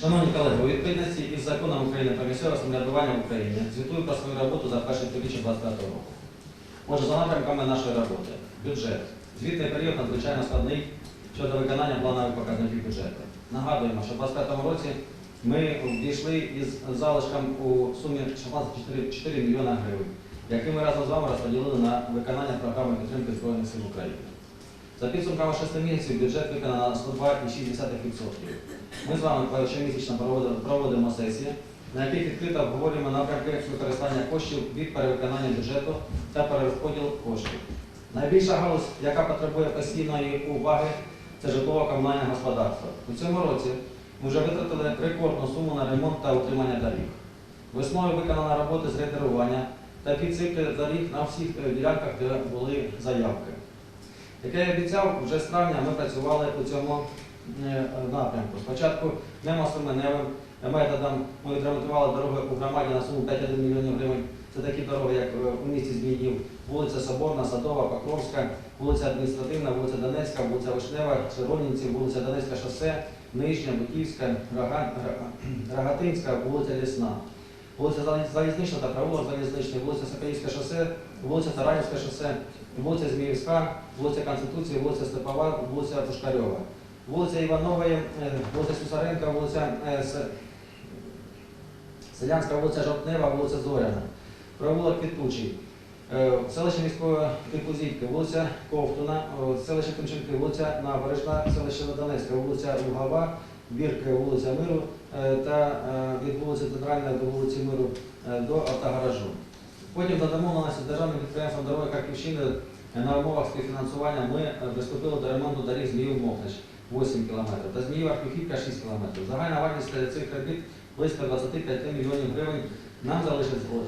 Шановні колеги, у відповідності із законом України про місцеве самоврядування в Україні звітую про свою роботу за перше півріччя 2025 року. Отже, за напрямками нашої роботи. Бюджет. Звітний період надзвичайно складний щодо виконання планових показників бюджету. Нагадуємо, що в 2025 році ми ввійшли із залишком у сумі 16,4 4 мільйона гривень, які ми разом з вами розподілили на виконання програми підтримки Збройних сил України. За підсумками 6 місяців бюджет виконано на 102,6%. Ми з вами щомісячно проводимо, сесії, на яких відкрито обговорюємо напрямки використання коштів від перевиконання бюджету та перерозподіл коштів. Найбільша галузь, яка потребує постійної уваги, це житлово-комунальне господарство. У цьому році ми вже витратили рекордну суму на ремонт та утримання доріг. Весною виконано роботи з рейдерування та підсипки доріг на всіх е, ділянках, де були заявки. Як я обіцяв, вже з травня ми працювали у цьому е, напрямку. Спочатку немосоменевим методом ми відремонтували дороги у громаді на суму 5,1 мільйонів гривень. Це такі дороги, як е, у місті Зміїв, вулиця Соборна, Садова, Покровська, вулиця Адміністративна, вулиця Донецька, вулиця Вишнева, Червонінці, вулиця Донецька шосе, Нижня, Рога- Рогатинська, вулиця Лісна. Вулиця Залізнична та провулок Залізничний, вулиця Сокаївське шосе, вулиця Таранівське шосе, вулиця Зміївська, вулиця Конституції, вулиця Степова, вулиця Пушкарьова. Вулиця Іванової, е, вулиця Сусаренка, вулиця е, Селянська, вулиця Жовтнева, вулиця Зоряна. Провулок Квітучий. Е, Селище міського типу вулиця Ковтуна, селище Тимченки, вулиця Набережна, селище Донецька, вулиця Лугова, Бірки, вулиця Миру та е, від вулиці Центральної до вулиці Миру е, до автогаражу. Потім за домовленості державним підприємством дороги Харківщини е, на умовах співфінансування ми е, приступили до ремонту доріг Зміїв Мохнич 8 км та Зміїв Архівка 6 км. Загальна вартість е, цих робіт близько 25 мільйонів гривень. Нам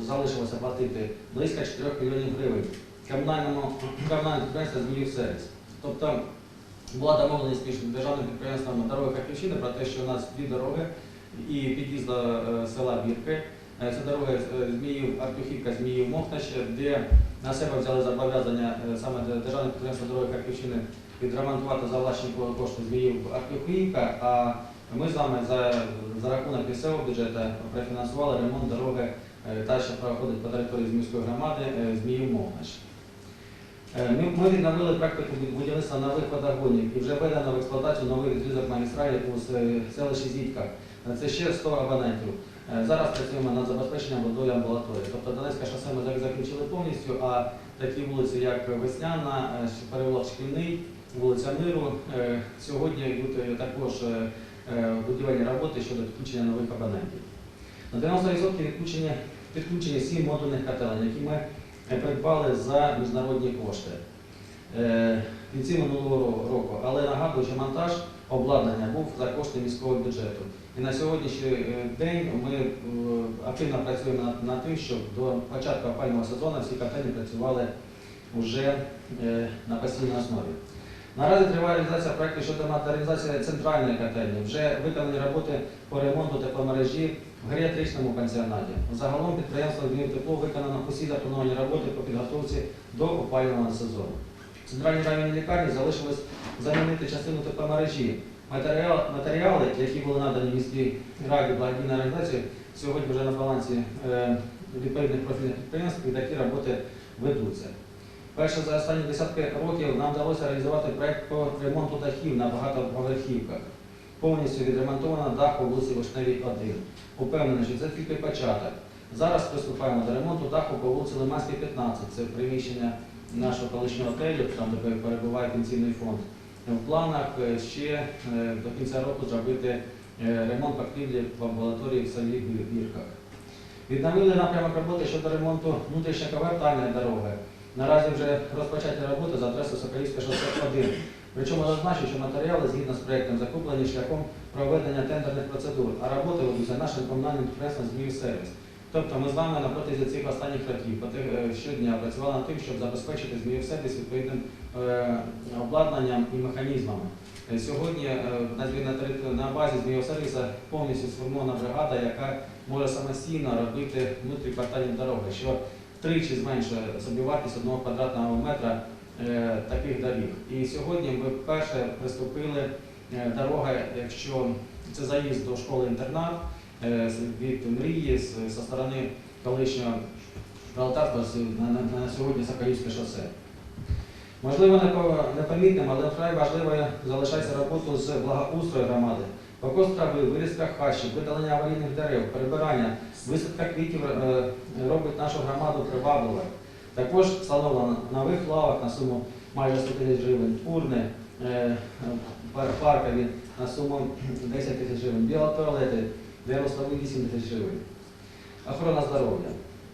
залишилося платити близько 4 мільйонів гривень комунальному підприємству Зміїв Сервіс. Тобто була домовленість між державним підприємством дороги Харківщини про те, що у нас дві дороги і під'їзд до е, села Бірки. Е, Це дороги е, Зміїв Артюхівка, Зміїв Мохнач, де на себе взяли зобов'язання саме державне підприємство дороги Харківщини відремонтувати за власні кошти Зміїв Артюхівка, а ми з вами за, за рахунок місцевого бюджету профінансували ремонт дороги, та що проходить по території Зміївської громади Зміїв Мохнач. Ми, ми відновили практику будівництва нових водогонів і вже введено в експлуатацію новий відрізок магістралі у селищі Зітка. Е, Це ще 100 абонентів. Е, Зараз працюємо над забезпеченням водою амбулаторії. Тобто Донецьке шосе ми закінчили повністю, а такі вулиці, як Весняна, е, Шкільний, вулиця Миру, сьогодні йдуть також будівельні роботи щодо підключення нових абонентів. На 90% відключені, підключені 7 модульних котелень, які ми придбали за міжнародні кошти в кінці минулого року. Але нагадую, що монтаж обладнання був за кошти міського бюджету. І на сьогоднішній е, день ми е, активно працюємо над, тим, щоб до початку опального сезону всі котельні працювали вже е, на постійній основі. Наразі триває реалізація проєкту щодо модернізації центральної котельні. Вже виконані роботи по ремонту тепломережі в геріатричному пансіонаті. Загалом підприємство «Львів тепло виконано усі заплановані роботи по підготовці до опалювального сезону. В центральній районній лікарні залишилось замінити частину тепломережі. Матеріал, матеріали, які були надані міській раді благодійної організації, сьогодні вже на балансі е, відповідних профільних підприємств і такі роботи ведуться. Перше за останні десятки років нам вдалося реалізувати проєкт по ремонту дахів на багатоповерхівках. Повністю відремонтовано дах по вулиці Вишневій 1. Упевнений, що це тільки початок. Зараз приступаємо до ремонту даху по вулиці Лиманській 15. Це приміщення нашого колишнього готелю, там де перебуває пенсійний фонд. В планах е, ще е, до кінця року зробити е, ремонт покрівлі в амбулаторії в селі Бірках. Відновили напрямок роботи щодо ремонту внутрішньоковертальної дороги. Наразі вже розпочаті роботи за адресою Соколівське шосе 1. Причому зазначу, що матеріали згідно з проєктом закуплені шляхом проведення тендерних процедур, а роботи ведуться нашим комунальним підприємством «Зміїв сервіс. Тобто ми з вами на протязі цих останніх років е, щодня працювали над тим, щоб забезпечити «Зміїв сервіс відповідним е, обладнанням і механізмами. Е, Сьогодні на, базі «Зміїв сервісу повністю сформована бригада, яка може самостійно робити внутріквартальні дороги, що втричі зменшує собівартість одного квадратного метра таких доріг. І сьогодні ми вперше приступили дорога, якщо Це заїзд до школи-інтернат з- від мрії з, сторони колишнього пролетарства на, на, на сьогодні Соколівське шосе. Можливо, непомітним, але вкрай важливою залишається робота з благоустрою громади. Покос трави, вирізка хащів, видалення аварійних дерев, прибирання, висадка квітів е, робить нашу громаду привабливою. Також встановлено нових лавок на суму майже 100 тисяч гривень, урни е, паркові на суму 10 тисяч гривень, біотуалети 98 тисяч гривень. Охорона здоров'я.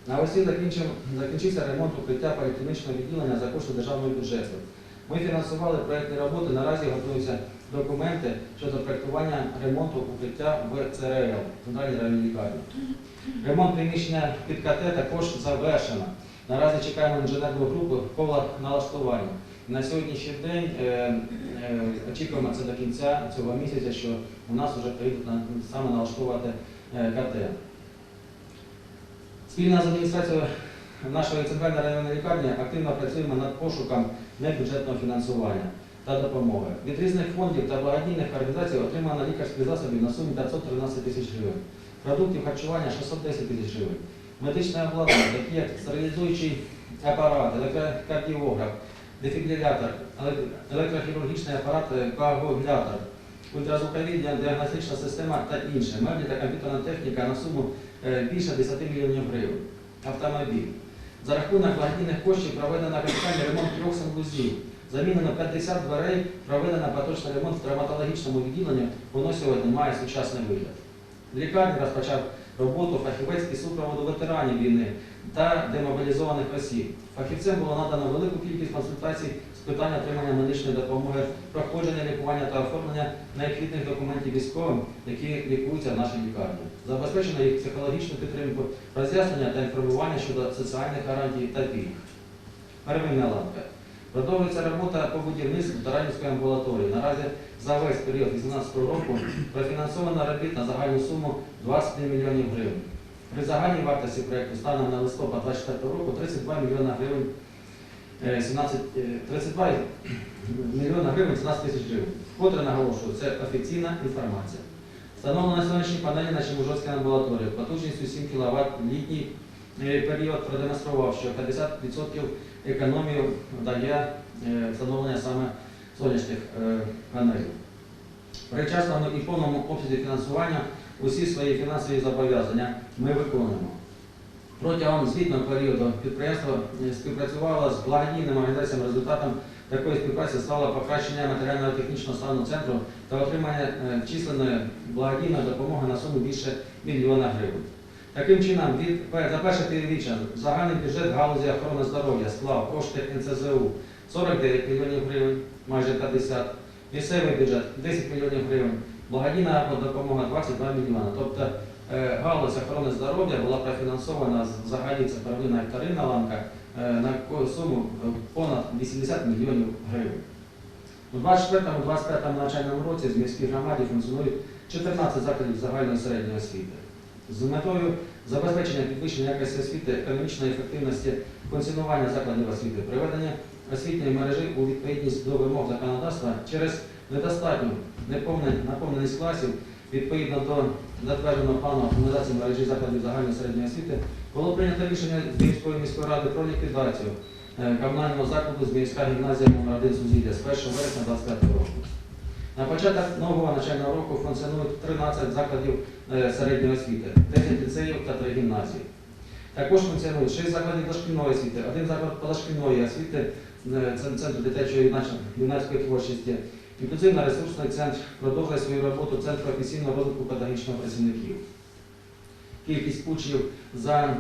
Навесні закінчив, закінчився ремонт укриття поліклінічного відділення за кошти державного бюджету. Ми фінансували проєктні роботи, наразі готуються документи щодо проєктування ремонту укриття в ЦРЛ, Центральній районній лікарні. Ремонт приміщення під КТ також завершено. Наразі чекаємо інженерну групу по налаштуванню. На сьогоднішній день е, е, очікуємо це до кінця цього місяця, що у нас вже прийдуть саме налаштувати е, КТ. Спільно з адміністрацією нашої центральної районної лікарні активно працюємо над пошуком небюджетного фінансування та допомоги. Від різних фондів та благодійних організацій отримано лікарських засобів на суму 513 тисяч гривень, продуктів харчування 610 тисяч гривень, медичне обладнання, такі як стерилізуючий апарат, електрокардіограф, дефібрилятор, електрохірургічний апарат, е, коагулятор, ультразвукові діагностична система та інше, меблі та комп'ютерна техніка на суму е, більше 10 мільйонів гривень. Автомобіль. За рахунок благодійних коштів проведено капітальний ремонт трьох санвузлів. Замінено 50 дверей, проведено поточний ремонт в травматологічному відділенні, воно сьогодні має сучасний вигляд. В лікарні розпочав роботу фахівець із супроводу ветеранів війни та демобілізованих осіб. Фахівцям було надано велику кількість консультацій з питань отримання медичної допомоги, проходження лікування та оформлення необхідних документів військовим, які лікуються в нашій лікарні. Забезпечено їх психологічну підтримку, роз'яснення та інформування щодо соціальних гарантій та пільг. Первинна ланка. Продовжується робота по будівництву Таранівської амбулаторії. Наразі за весь період 2018 року профінансовано робіт на загальну суму 23 мільйонів гривень. При загальній вартості проєкту станом на листопад 2024 року 32 мільйона гривень е, 17, е, 32 мільйона гривень 17 тисяч гривень. Вкотре наголошую, це офіційна інформація. Встановлено сонячні панелі на Чемужоцькій амбулаторії потужністю 7 кВт літній е, період продемонстрував, що 50% економію дає е, встановлення саме сонячних е, панелей. При часному і повному обсязі фінансування усі свої фінансові зобов'язання ми виконуємо. Протягом звітного періоду підприємство е, співпрацювало з благодійними організаціями. Результатом такої співпраці стало покращення матеріально-технічного стану центру та отримання численної благодійної допомоги на суму більше мільйона гривень. Таким чином, від, за перше півріччя загальний бюджет галузі охорони здоров'я склав кошти НЦЗУ 49 мільйонів гривень, майже 50, місцевий бюджет 10 мільйонів гривень, благодійна допомога 22 мільйони. Тобто е, галузь охорони здоров'я була профінансована з- взагалі це первинна вторинна ланка е, на суму е, понад 80 мільйонів гривень. У 24-25 навчальному році в міській громаді функціонують 14 закладів загальної середньої освіти. З метою забезпечення підвищення якості освіти, економічної ефективності функціонування закладів освіти, приведення освітньої мережі у відповідність до вимог законодавства через недостатню наповненість класів відповідно до затвердженого плану оптимізації мережі закладів загальної середньої освіти було прийнято рішення Збірської міської ради про ліквідацію е, комунального закладу Збірська гімназія номер 1 Сузілля з 1 вересня 2025 року. На початок нового навчального року функціонують 13 закладів е, середньої освіти, 10 ліцеїв та 3 гімназії. Також функціонують 6 закладів дошкільної освіти, один заклад позашкільної освіти, е, центр дитячої юнацької творчості. Інклюзивно-ресурсний центр продовжує свою роботу Центр професійного розвитку педагогічних працівників. Кількість учнів за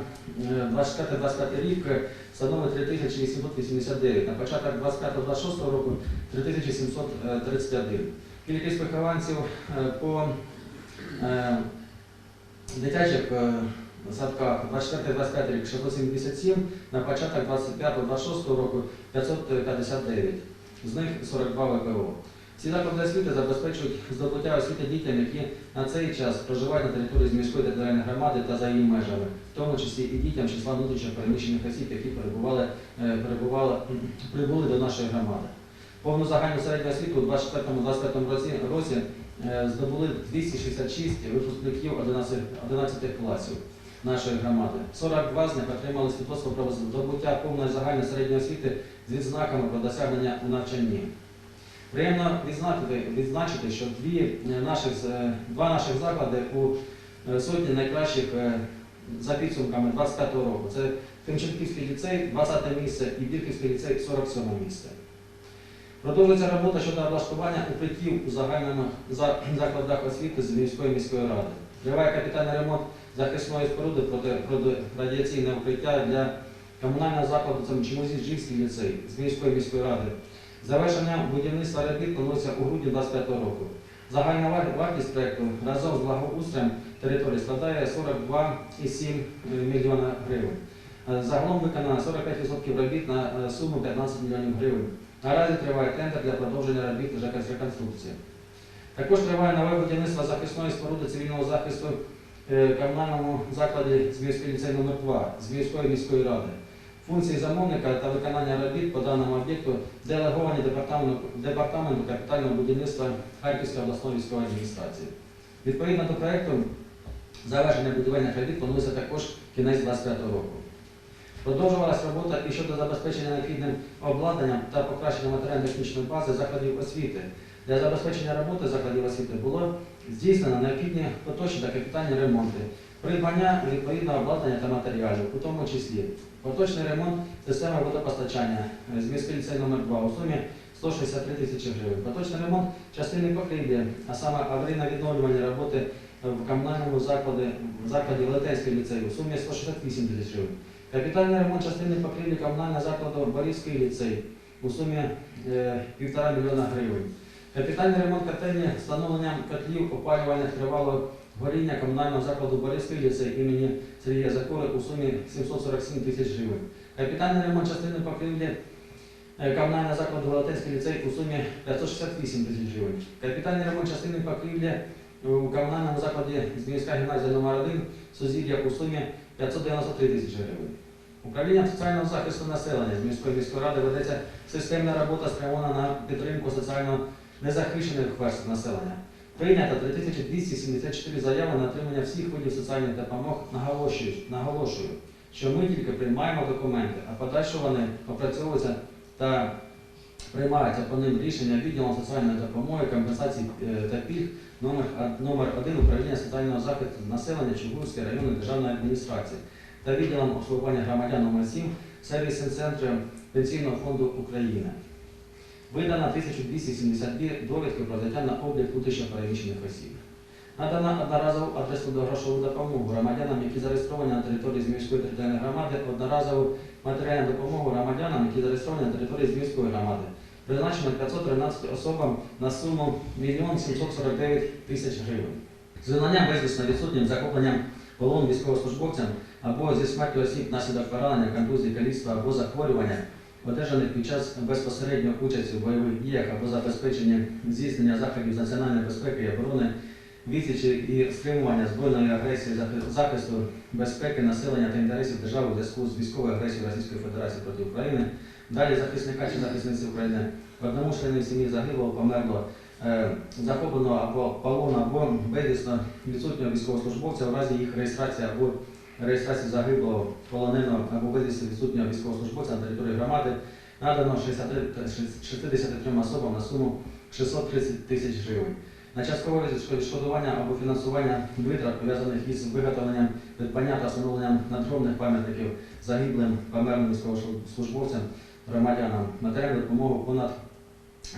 е, 24-25 рік е, становить 3889. На початок 25-26 року 3731. Кількість вихованців е, по е, дитячих е, садках 24-25 рік 677, на початок 25-26 року 559, з них 42 ВПО. Ці заклади освіти забезпечують здобуття освіти дітям, які на цей час проживають на території міської територіальної громади та за її межами, в тому числі і дітям числа внутрішньо переміщених осіб, які перебували, перебували, прибули до нашої громади. Повну загальну середню освіту у 24-25 році, році е, здобули 266 випускників 11, 11 класів нашої громади. 42 з них отримали свідоцтво про здобуття повної загальної середньої освіти з відзнаками про досягнення у навчанні. Приємно відзначити, відзначити що дві е, наших, два наших заклади у е, сотні найкращих за підсумками 25-го року. Це Тимченківський ліцей 20 місце і Бірківський ліцей 47 місце. Продовжується робота щодо облаштування укриттів у загальному закладах освіти з міської міської ради. Триває капітальний ремонт захисної споруди проти, радіаційне укриття для комунального закладу Чемузі-Жівський ліцей з міської міської ради. Завершення будівництва робіт планується у грудні 2025 року. Загальна вартість проєкту разом з благоустроєм території складає 42,7 мільйона гривень. Е, Загалом виконано 45% робіт на е, суму 15 мільйонів гривень. Наразі триває тендер для продовження робіт ЖКС реконструкції. Також триває нове будівництво захисної споруди цивільного захисту е, комунальному закладі Зміївський ліцей номер 2 Зміївської міської ради. Функції замовника та виконання робіт по даному об'єкту делеговані департаменту, департаменту капітального будівництва Харківської обласної військової адміністрації. Відповідно до проєкту, завершення будівельних робіт планується також кінець 2025 року. Продовжувалась робота і щодо забезпечення необхідним обладнанням та покращення матеріально-технічної бази закладів освіти. Для забезпечення роботи закладів освіти було здійснено необхідні поточні та капітальні ремонти, придбання відповідного обладнання та матеріалів, у тому числі поточний ремонт системи водопостачання е, з міський ліцей номер 2 у сумі 163 тисячі гривень. Поточний ремонт частини покрівлі, а саме аварійно-відновлювані роботи в комунальному закладі, закладі Велетенський ліцей у сумі 168 тисяч гривень. Капітальний ремонт частини покрівлі комунального закладу Борівський ліцей у сумі е, півтора мільйона гривень. Капітальний ремонт котельні встановленням котлів опалювальних тривалого горіння комунального закладу Борівський ліцей імені Сергія Закори у сумі 747 тисяч гривень. Капітальний ремонт частини покрівлі е, комунального закладу Галатинський ліцей у сумі 568 тисяч гривень. Капітальний ремонт частини покрівлі у комунальному закладі Зміївська гімназія номер 1 Сузір'я у сумі 593 тисячі гривень. Управлінням соціального захисту населення з міської міської ради ведеться системна робота спрямована на підтримку соціально незахищених верств населення. Прийнято 3274 заяви на отримання всіх видів соціальних допомог. Наголошую, наголошую, що ми тільки приймаємо документи, а подальше вони опрацьовуються та приймаються по ним рішення відділом соціальної допомоги, компенсації е, та пільг номер, номер 1 управління соціального захисту населення Чугурської районної державної адміністрації та відділом обслуговування громадян номер 7 сервісним центром Пенсійного фонду України. Видано 1272 довідки про взяття на облік внутрішньопереміщених осіб. Надана одноразову адресну грошову допомогу громадянам, які зареєстровані на території Зміївської територіальної громади, одноразову матеріальну допомогу громадянам, які зареєстровані на території Зміївської громади. Призначено 513 особам на суму 1 749 тисяч гривень. З безвісно відсутнім захопленням полон військовослужбовцям або зі смертю осіб внаслідок поранення, контузії, каліцтва або захворювання, одержаних під час безпосередньо участі в бойових діях або забезпечення здійснення заходів з національної безпеки і оборони, відсічі і стримування збройної агресії, захисту безпеки населення та інтересів держави у зв'язку з військовою агресією Російської Федерації проти України. Далі захисника чи захисниці України одному члену сім'ї загиблого, померло, е, захопленого або полону, або безвісно відсутнього військовослужбовця в разі їх реєстрації або реєстрації загиблого, полоненого або безвісно відсутнього військовослужбовця на території громади надано 63 63 особам на суму 630 тисяч гривень. На часткове відшкодування або фінансування витрат, пов'язаних із виготовленням, придбання та встановленням надгробних пам'ятників загиблим померлим військовослужбовцям, громадянам, матеріальну допомогу понад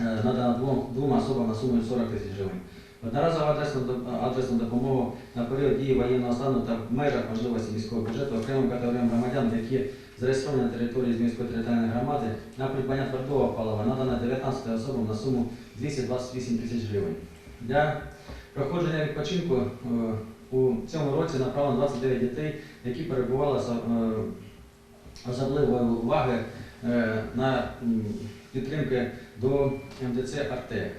е, надано двом, двом особам на суму 40 тисяч гривень. Одноразову адресну, доп- адресну допомогу на період дії воєнного стану та в межах можливості міського бюджету окремим категоріям громадян, які зареєстровані на території Зміївської територіальної громади на придбання твердого палива надано 19 особам на суму 228 тисяч гривень. Для проходження відпочинку е, у цьому році направлено 29 дітей, які перебували е, особливої уваги е, на підтримки до МДЦ «Артек».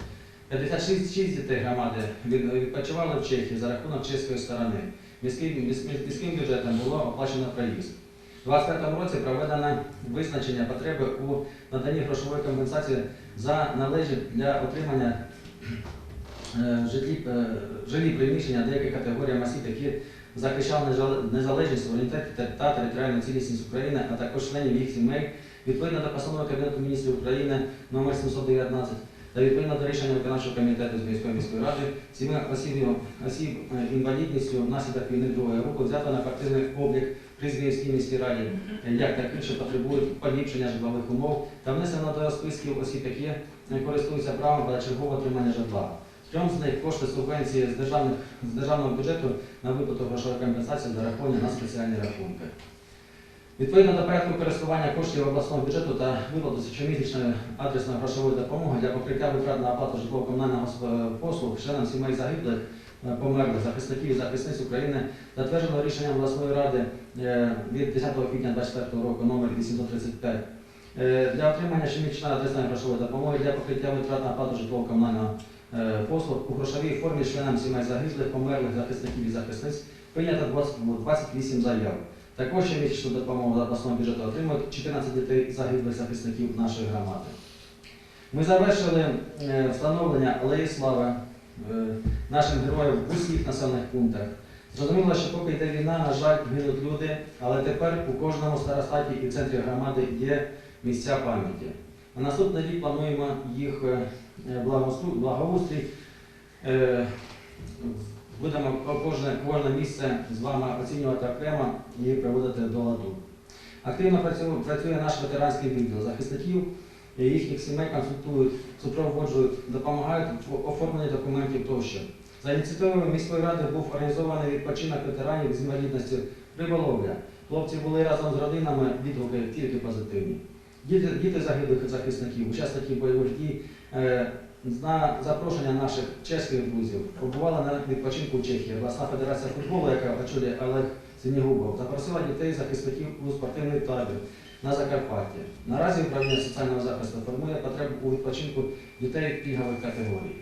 56 шість дітей громади відпочивали в Чехії за рахунок чеської сторони. Міським, міським бюджетом було оплачено проїзд. У 2025 році проведено визначення потреби у наданні грошової компенсації за належні для отримання житлі, е, жилі приміщення деяких категорій осіб, які захищали незалежність, суверенітет та- територіальну цілісність України, а також членів їх сімей, відповідно до постанови Кабінету міністрів України номер 719 та відповідно до рішення виконавчого комітету з міської міської ради, сіми осіб, осіб е, інвалідністю внаслідок війни другої групи взято на квартирний облік при Збіївській міській раді, е, як таких, що потребують поліпшення житлових умов, та внесено до списків осіб, які е, користуються правом першочергового отримання житла. Трьом з них кошти субвенції з, з державного бюджету на виплату грошової компенсації зараховані на спеціальні рахунки. Відповідно до порядку користування коштів обласного бюджету та виплату щомісячної адресної грошової допомоги для покриття витрат на оплату житлово-комунального послуг членам сімей загиблих, е, померлих захисників і захисниць України затверджено рішенням обласної ради е, від 10 квітня 2024 року номер 835 Е, для отримання щомісячної адресної грошової допомоги для покриття витрат на оплату житлово-комунального е, послуг у грошовій формі членам сімей загиблих, померлих захисників і захисниць прийнято 28 заяв. Також щомісячну допомогу з обласного бюджету отримують 14 дітей загиблих захисників нашої громади. Ми завершили е, встановлення алеї слави е, нашим героям в усіх населених пунктах. Зрозуміло, що поки йде війна, на жаль, гинуть люди, але тепер у кожному старостаті і центрі громади є місця пам'яті. На наступний рік плануємо їх е, благоустрій. Е, Будемо кожне, кожне місце з вами оцінювати окремо і приводити до ладу. Активно працює, наш ветеранський відділ захисників, їхніх сімей консультують, супроводжують, допомагають в оформленні документів тощо. За ініціативою міської ради був організований відпочинок ветеранів з інвалідністю риболовля. Хлопці були разом з родинами, відгуки тільки позитивні. Діти, діти загиблих захисників, учасники бойових дій, е, на запрошення наших чеських друзів побувала на відпочинку в Чехії. Обласна федерація футболу, яка очолює Олег Синігубов, запросила дітей захисників у спортивний табір на Закарпатті. Наразі управління соціального захисту формує потребу у відпочинку дітей пільгових категорій.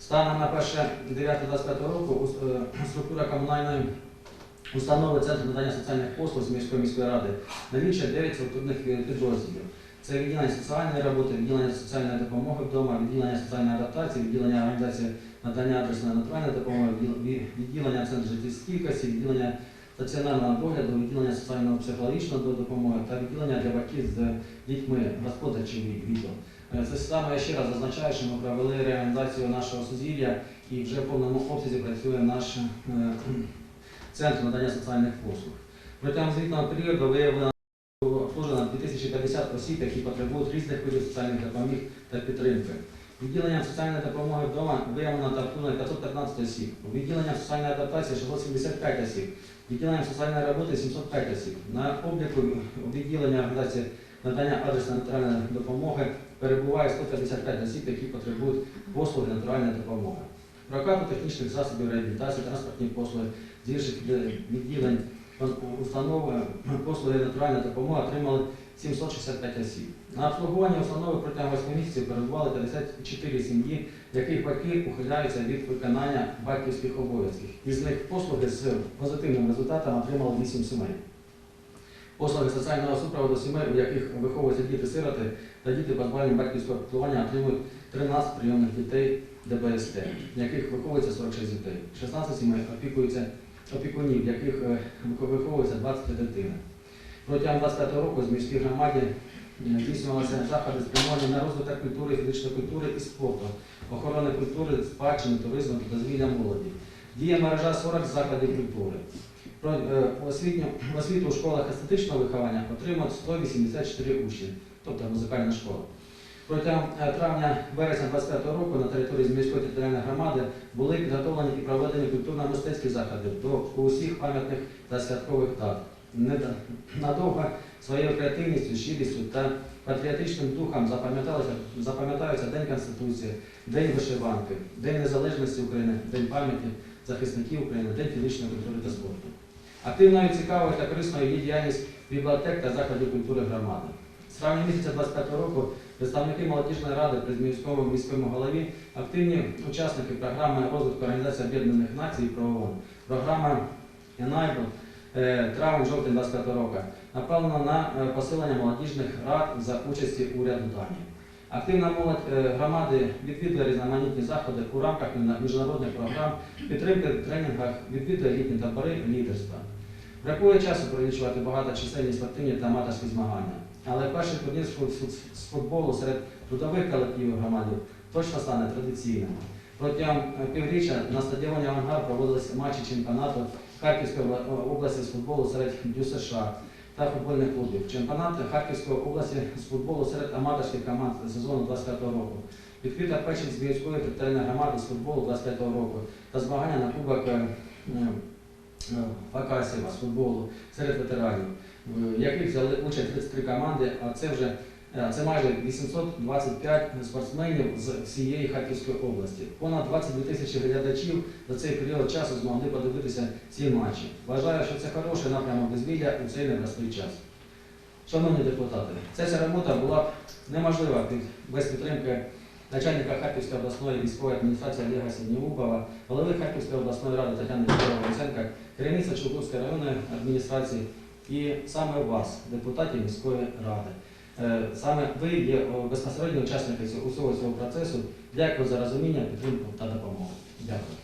Станом на 1.9.25 року е, структура комунальної установи Центру надання соціальних послуг з міської міської ради налічує 9 структурних е, підрозділів. Це відділення соціальної роботи, відділення соціальної допомоги вдома, відділення соціальної адаптації, відділення організації надання адресної натуральної допомоги, відділення центру життєстійкості, відділення стаціонарного догляду, відділення соціального психологічного допомоги та відділення для батьків з дітьми господарчих відділ. Е, Це саме я ще раз зазначаю, що ми провели реалізацію нашого сузір'я і вже в повному обсязі працює наш е, центр надання соціальних послуг. Протягом звітного періоду виявлено обслужено 2050 осіб, які потребують різних видів соціальних допомог та підтримки. Відділенням соціальної допомоги вдома виявлено та обслужено 515 осіб. Відділенням соціальної адаптації 675 осіб. Відділенням соціальної роботи 705 осіб. На обліку відділення організації надання адресної натуральної допомоги перебуває 155 осіб, які потребують послуги натуральної допомоги. Прокату технічних засобів реабілітації, транспортні послуги інших відділень установи послуги натуральної допомоги отримали 765 осіб. На обслуговування установи протягом 8 місяців перебували 54 сім'ї, яких батьки ухиляються від виконання батьківських обов'язків. Із них послуги з позитивним результатом отримали 8 сімей. Послуги соціального супроводу сімей, у яких виховуються діти-сироти та діти позбавлені батьківського піклування, отримують 13 прийомних дітей ДБСТ, яких виховується 46 дітей. 16 сімей опікуються опікунів, яких е, виховується 23 дитини. Протягом 25 року з міській громаді е, здійснювалися заходи спрямовані на розвиток культури, фізичної культури і спорту, охорони культури, спадщини, туризму та дозвілля молоді. Діє мережа 40 закладів культури. Про е, освітню, освіту у школах естетичного виховання отримують 184 учні, тобто музикальна школа. Протягом е, травня-вересня 25 року на території міської територіальної громади були підготовлені і проведені культурно-мистецькі заходи до усіх пам'ятних та святкових дат. Надовго своєю креативністю, щирістю та патріотичним духом запам'ятаються День Конституції, День вишиванки, День Незалежності України, День пам'яті захисників України, День фізичної культури та спорту. Активною, цікавою та корисною є діяльність бібліотек та закладів культури громади. З травня місяця 25 року представники молодіжної ради при міському міському голові, активні учасники програми розвитку Організації Об'єднаних Націй про ООН, програма Enable е, травень-жовтень 25 року, направлена на е, посилення молодіжних рад за участі уряду Данії. Активна молодь е, громади відвідує різноманітні заходи у рамках міжнародних програм, підтримки в тренінгах, відвідує літні табори лідерства. Бракує часу прилічувати багаточисельні спортивні та аматорські змагання. Але перший турнір з фут- фут- з футболу серед трудових колективів громади точно стане традиційним. Протягом е, півріччя на стадіоні Авангард проводилися матчі чемпіонату Харківської області з футболу серед ДЮСШ та футбольних клубів. Чемпіонат Харківської області з футболу серед аматорських команд сезону 25 року. Відкрита Печінської міської територіальної громади з футболу 25 року та змагання на кубок е, е, е, Факасів з футболу серед ветеранів, в яких взяли участь 33 команди, а це вже е, це майже 825 спортсменів з всієї Харківської області. Понад 22 тисячі глядачів за цей період часу змогли подивитися ці матчі. Вважаю, що це хороший напрямок дозвілля у цей непростий час. Шановні депутати, ця робота була б неможлива без підтримки начальника Харківської обласної військової адміністрації Олега Сіднєвупова, голови Харківської обласної ради Тетяни Вікторовни Луценка, керівництва Чугунської районної адміністрації і саме вас, депутатів міської ради. Е, Саме ви є безпосередньо учасники усього цього процесу. Дякую за розуміння, підтримку та допомогу. Дякую.